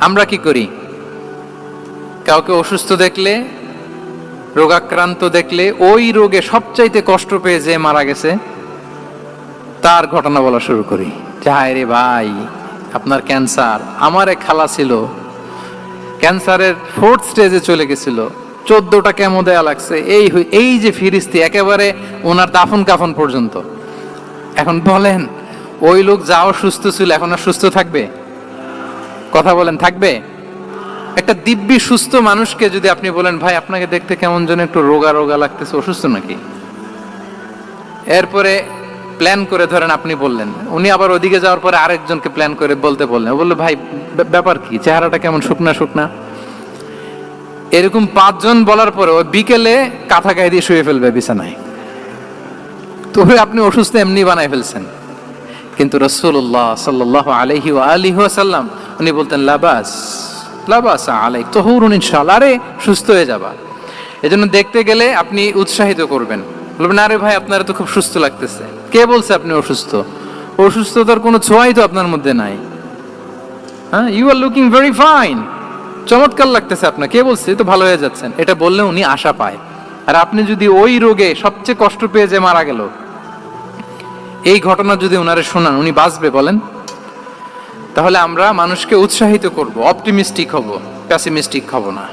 আমরা কি করি? কাউকে অসুস্থ দেখলে, রোগাক্রান্ত দেখলে, ওই রোগে সবচাইতে কষ্ট পেয়ে যে মারা গেছে, তার ঘটনা বলা শুরু করি। যে হায় রে ভাই, আপনার ক্যান্সার। আমার এক খালা ছিল, ক্যান্সারের ফোর্থ স্টেজে চলে গেছিল। চোদ্দটা কেমো দেয়া লাগছে। এই এই যে ফিরিস্তি, একেবারে ওনার দাফন কাফন পর্যন্ত। এখন বলেন, ওই লোক যাও সুস্থ ছিল, এখন আর সুস্থ থাকবে? কথা বলেন, থাকবে? একটা দিব্যি, সুস্থ মানুষকে যদি আপনি বলেন, ভাই, আপনাকে দেখতে কেমন যেন একটু রোগা রোগা লাগতেছে, অসুস্থ নাকি? এরপরে প্ল্যান করে ধরেন আপনি বললেন। উনি আবার ওদিকে যাওয়ার পরে আরেকজনকে প্ল্যান করে বলতে বললেন। বলল, ভাই ব্যাপার কি? চেহারাটা কেমন শুকনা শুকনা? এরকম পাঁচজন বলার পরে ও বিকেলে কাঁথা গায়ে দিয়ে শুয়ে ফেলবে বিছানায়। তবে আপনি অসুস্থ এমনি বানায় ফেলছেন। কিন্তু রসুল্লাহ সাল্লাহ আলহি সাল্লাম উনি বলতেন, লাবাস লাবাস আলাই তহুরুন ইনশাল্লাহ আরে, সুস্থ হয়ে যাবা। এজন্য দেখতে গেলে আপনি উৎসাহিত করবেন। বলবেন আরে ভাই, আপনারা তো খুব সুস্থ লাগতেছে। কে বলছে আপনি অসুস্থ? অসুস্থতার কোনো ছোঁয়াই তো আপনার মধ্যে নাই। হ্যাঁ you are looking very fine চমৎকার লাগতেছে আপনার। কে বলছে? তো ভালো হয়ে যাচ্ছেন। এটা বললে উনি আশা পায়। আর আপনি যদি ওই রোগে সবচেয়ে কষ্ট পেয়ে যে মারা গেল, এই ঘটনা যদি ওনারে শোনান, উনি বাঁচবে বলেন? তাহলে আমরা মানুষকে উৎসাহিত করব অপটিমিস্টিক হব প্যাসিমিস্টিক হব না।